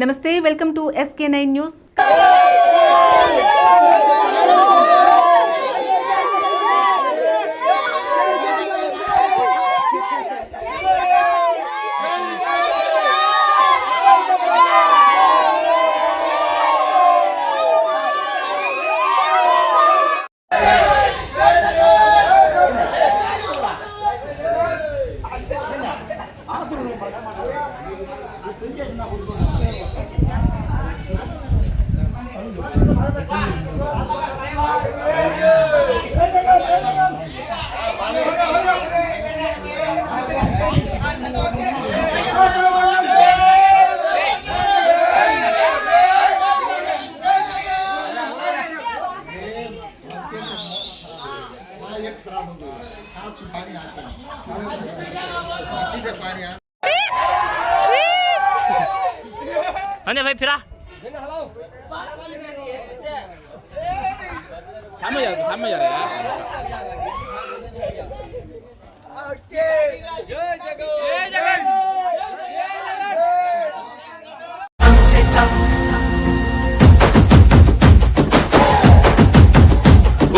నమస్తే welcome to SK nine news 안돼 भाई फिरा અને ભાઈ ફેરા સામે સામે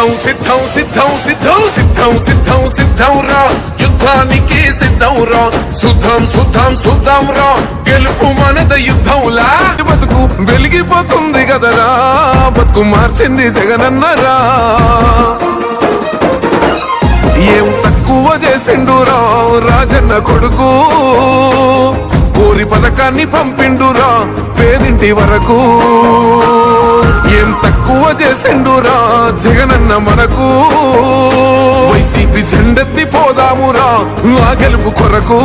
సిద్ధం సిద్ధం సిద్ధం సిద్ధం సిద్ధం సిద్ధం సిద్ధం రా. యుద్ధానికి సిద్ధం రా. శుద్ధం శుద్ధం శుద్ధం రా. గెలుపు మనద యుద్ధంలా బతుకు వెలిగిపోతుంది కదరా. బతుకు మార్చింది జగనన్నరా ఏం తక్కువ చేసిండురా రాజన్న కొడుకు. ఊరి పథకాన్ని పంపిండురా పేదింటి వరకు. ఏం తక్కువ చేసిండురా జగనన్న మనకు. వైసీపీ జెండెత్తి పోదామురా ఆ గెలుపు కొరకు.